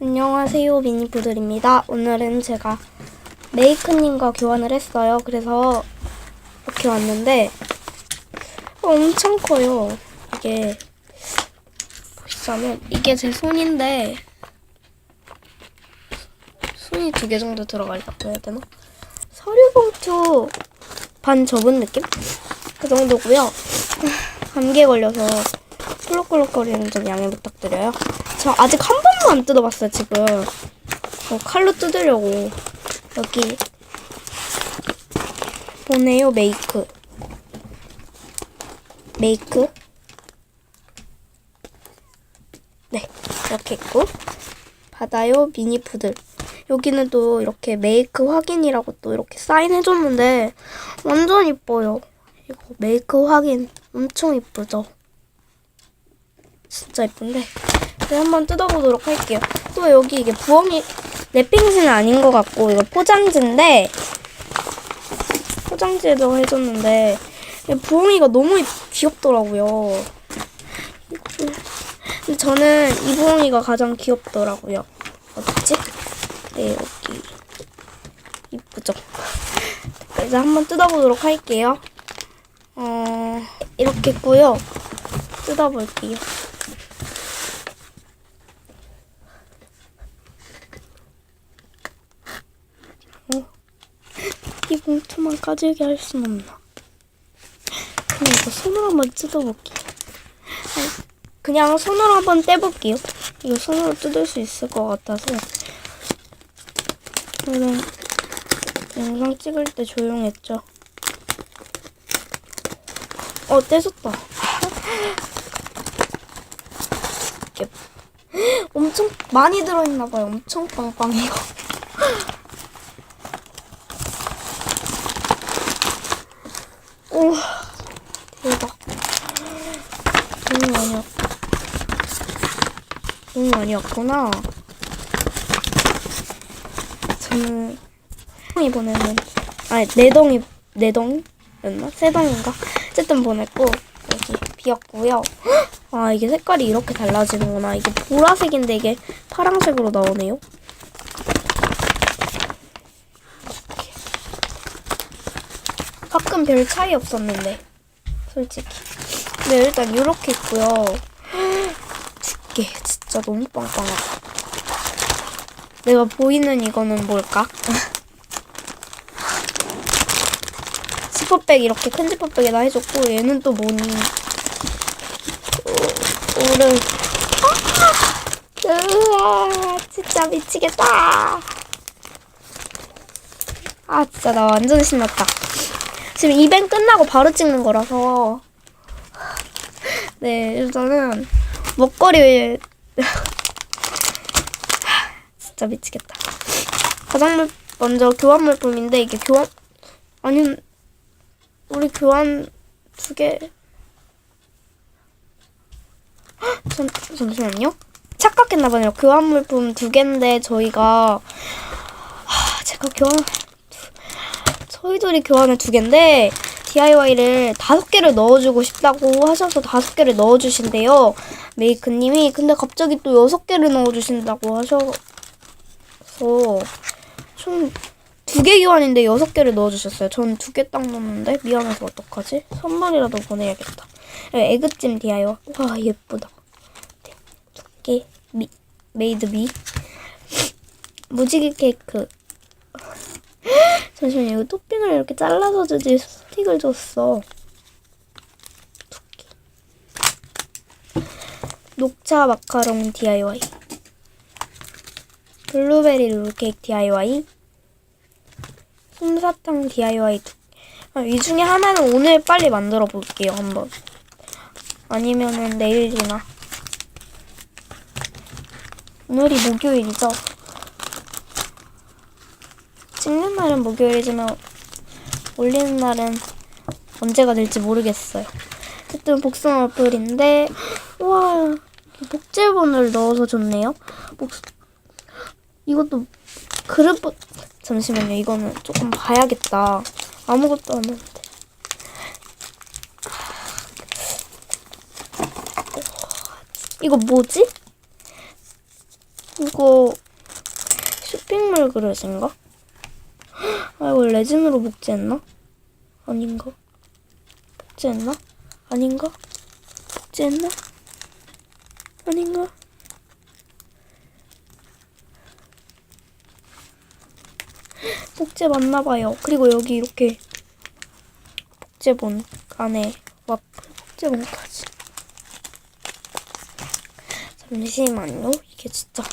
안녕하세요 미니푸들입니다. 오늘은 제가 메이크님과 교환을 했어요. 그래서 이렇게 왔는데 엄청 커요. 이게 보시자면 이게 제 손인데 손이 두 개 정도 들어가려고 해야 되나? 서류봉투 반 접은 느낌? 그 정도고요. 감기에 걸려서 꿀럭꿀럭거리는 점 양해 부탁드려요. 저 아직 한 번 도 안 뜯어봤어요, 지금. 어, 칼로 뜯으려고. 여기. 보네요, 메이크. 메이크. 네, 이렇게 있고. 받아요, 미니푸들. 여기는 또 이렇게 메이크 확인이라고 또 이렇게 사인해줬는데, 완전 이뻐요. 이거 메이크 확인 엄청 이쁘죠? 진짜 이쁜데. 네, 한번 뜯어보도록 할게요. 또 여기 이게 부엉이 랩핑지는 아닌 것 같고 이거 포장지인데 포장지에다가 해줬는데 이 부엉이가 너무 귀엽더라고요. 근데 저는 이 부엉이가 가장 귀엽더라고요. 어딨지? 네 여기 이쁘죠? 이제 한번 뜯어보도록 할게요. 어 이렇게 있고요. 뜯어볼게요. 이 봉투만 까지게 할 순 없나? 그냥 이거 손으로 한번 뜯어볼게요. 그냥 손으로 한번 떼볼게요. 이거 손으로 뜯을 수 있을 것 같아서. 오늘 영상 찍을 때 조용했죠. 어, 떼졌다. 엄청 많이 들어있나봐요. 엄청 빵빵해요. 우와 대박. 왔 너무 많이 왔구나. 저는 이번에는 아니 네 덩이 네 덩이였나? 세 덩인가? 어쨌든 보냈고 여기 비었고요. 아 이게 색깔이 이렇게 달라지는구나. 이게 보라색인데 이게 파란색으로 나오네요 가끔 별 차이 없었는데 솔직히. 네 일단 이렇게 있고요. 두께 진짜 너무 빵빵하다. 내가 보이는 이거는 뭘까? 지퍼백 이렇게 큰 지퍼백에다 해줬고 얘는 또 뭐니? 오, 오를 으아 진짜 미치겠다. 아 진짜 나 완전 신났다 지금 이벤 끝나고 바로 찍는 거라서. 네 일단은 먹거리 진짜 미치겠다. 가장 먼저 교환 물품인데 이게 교환 아니 우리 교환 두개. 잠, 잠시만요. 착각했나봐요. 교환 물품 두 개인데 저희가 하, 제가 교환 저희들이 교환을 두 개인데 DIY를 다섯 개를 넣어주고 싶다고 하셔서 다섯 개를 넣어주신대요. 메이크님이 근데 갑자기 또 여섯 개를 넣어주신다고 하셔서 총 두 개 교환인데 여섯 개를 넣어주셨어요. 전 두 개 딱 넣었는데 미안해서 어떡하지? 선물이라도 보내야겠다. 네, 에그찜 DIY 와 예쁘다. 네, 미 메이드 미 무지개 케이크 잠시만요. 이거 토핑을 이렇게 잘라서 주지 스틱을 줬어. 녹차 마카롱 DIY. 블루베리 롤케이크 DIY. 솜사탕 DIY 두 아, 이 중에 하나는 오늘 빨리 만들어 볼게요, 한번. 아니면은 내일이나. 오늘이 목요일이죠. 찍는 날은 목요일이지만 올리는 날은 언제가 될지 모르겠어요. 어쨌든 복숭아 와플인데 와 복제본을 넣어서 줬네요. 복 이것도 그릇 보... 잠시만요. 이거는 조금 봐야겠다. 아무것도 안 했는데. 이거 뭐지? 이거 쇼핑몰 그릇인가? 아 이거 레진으로 복제했나? 아닌가? 복제했나? 아닌가? 복제했나? 아닌가? 복제 맞나봐요. 그리고 여기 이렇게 복제본 안에 와플 복제본까지. 잠시만요. 이게 진짜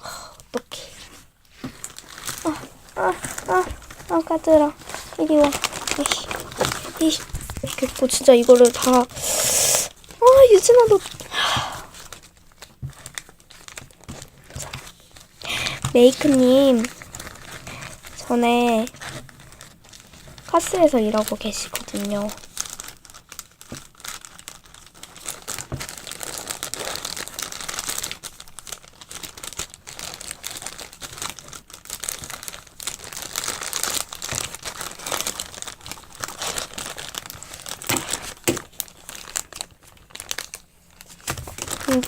하, 어떡해. 아, 아, 아, 아, 가들아. 이리 와. 이씨, 이씨. 했고, 진짜 이거를 다. 아, 유진아, 너. 메이크님, 전에 카스에서 일하고 계시거든요.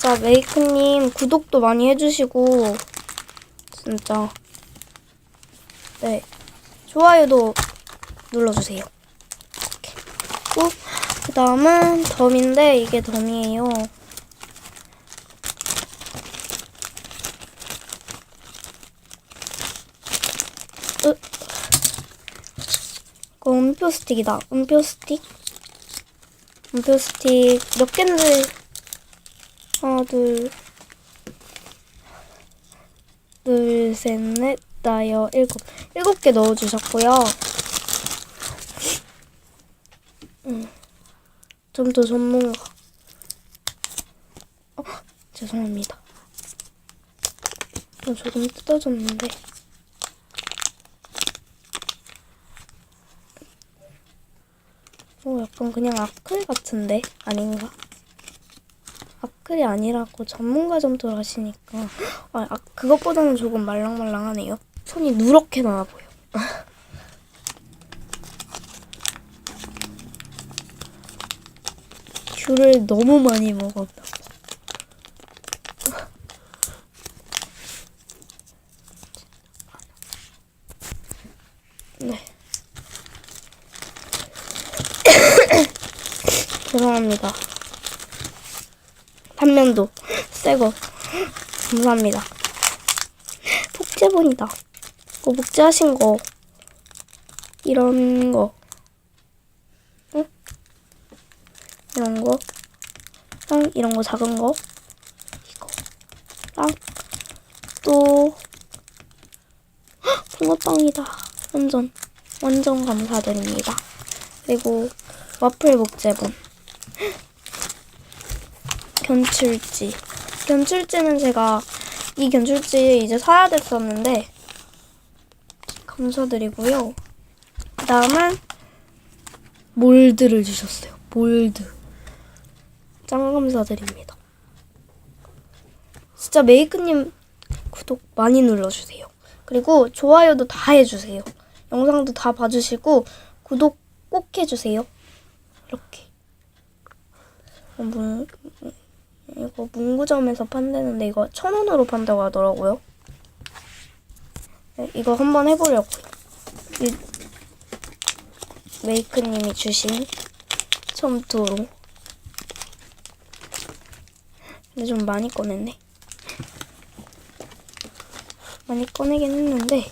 진짜 메이크님 구독도 많이 해주시고 진짜 네 좋아요도 눌러주세요. 이렇게. 또 그다음은 덤인데 이게 덤이에요. 으. 이거 음표 스틱이다. 음표 스틱. 음표 스틱 몇 갠데 하나, 둘, 둘, 셋, 넷, 다여, 일곱. 일곱 개 넣어주셨고요. 음, 좀더 전문가. 어, 죄송합니다. 어, 조금 뜯어졌는데. 어, 약간 그냥 아클 같은데? 아닌가? 아클이 아니라고 전문가 정도로 하시니까 아, 아, 그것보다는 조금 말랑말랑하네요. 손이 누렇게 나와 보여. 귤을 너무 많이 먹었다. 네. 죄송합니다. 단면도 새거 감사합니다. 복제본이다. 이거 복제하신 거 이런 거 응? 이런 거랑 이런 거 작은 거 이거랑 또 헉, 붕어빵이다. 완전 완전 감사드립니다. 그리고 와플 복제본 견출지. 견출지는 제가 이 견출지 이제 사야 됐었는데 감사드리고요. 그 다음은 몰드를 주셨어요. 몰드. 짱 감사드립니다. 진짜 메이크님 구독 많이 눌러주세요. 그리고 좋아요도 다 해주세요. 영상도 다 봐주시고 구독 꼭 해주세요. 이렇게. 어, 문, 이거 문구점에서 판다는데 이거 천 원으로 판다고 하더라고요. 네, 이거 한번 해보려고요. 이 메이크님이 주신 첨토로. 근데 좀 많이 꺼냈네. 많이 꺼내긴 했는데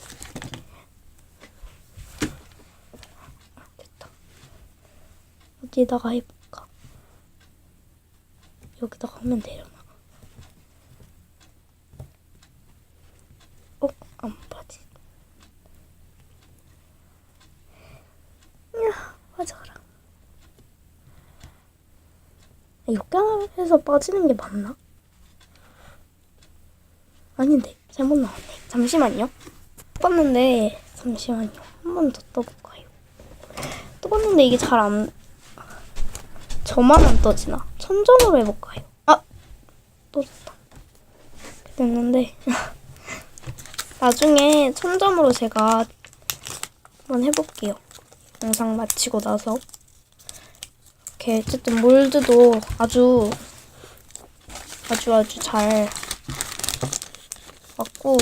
아, 됐다. 여기다가 해볼까? 여기다가 하면 되려나? 어? 안 빠지. 야. 이렇게 해서 빠지는 게 맞나? 아닌데, 잘못 나왔네. 잠시만요. 떴는데, 잠시만요. 한 번 더 떠볼까요? 떠봤는데 이게 잘 안, 저만 안 떠지나? 천점으로 해볼까요? 아! 떠졌다. 됐는데. 나중에 천점으로 제가 한번 해볼게요. 영상 마치고 나서. 이렇게 어쨌든 몰드도 아주 아주 아주 잘 같고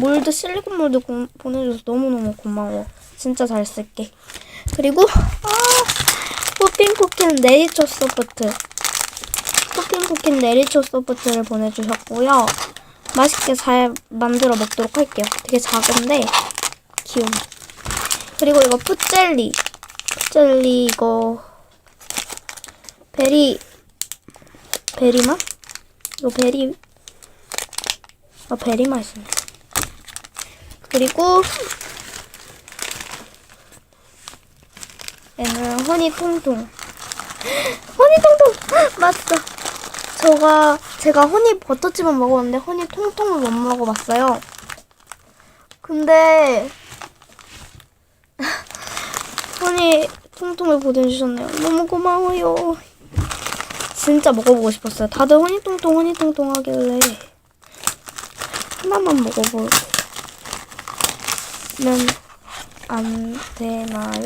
몰드 실리콘 몰드 고- 보내줘서 너무너무 고마워. 진짜 잘 쓸게. 그리고 아 포핑쿠킨 네이처 소프트 포핑쿠킨 네이처 소프트를 보내주셨고요. 맛있게 잘 만들어 먹도록 할게요. 되게 작은데 귀여워. 그리고 이거 풋젤리 풋젤리 이거 베리 베리 맛? 이거 베리 아 베리 맛이네. 그리고 얘는 허니 통통. 허니 통통 맛있어. 제가 제가 허니 버터칩은 먹었는데 허니 통통을 못 먹어봤어요. 근데 허니 통통을 보내주셨네요. 너무 고마워요. 진짜 먹어보고 싶었어요. 다들 허니 통통 허니 통통 하길래 하나만 먹어보면 안 되나요?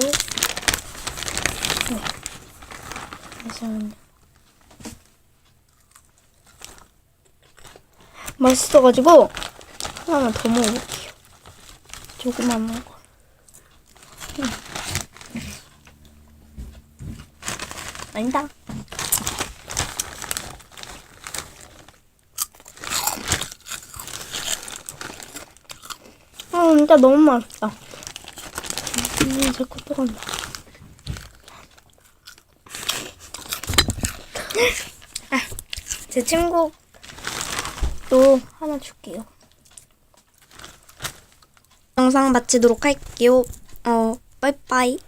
네. 잠시만요. 맛있어가지고 하나만 더 먹어볼게요. 거. 음. 아니다. 아 진짜 너무 맛있다. 음, 제 것도 간다. 아, 제 친구 또 하나 줄게요. 영상 마치도록 할게요. 어, 빠이빠이.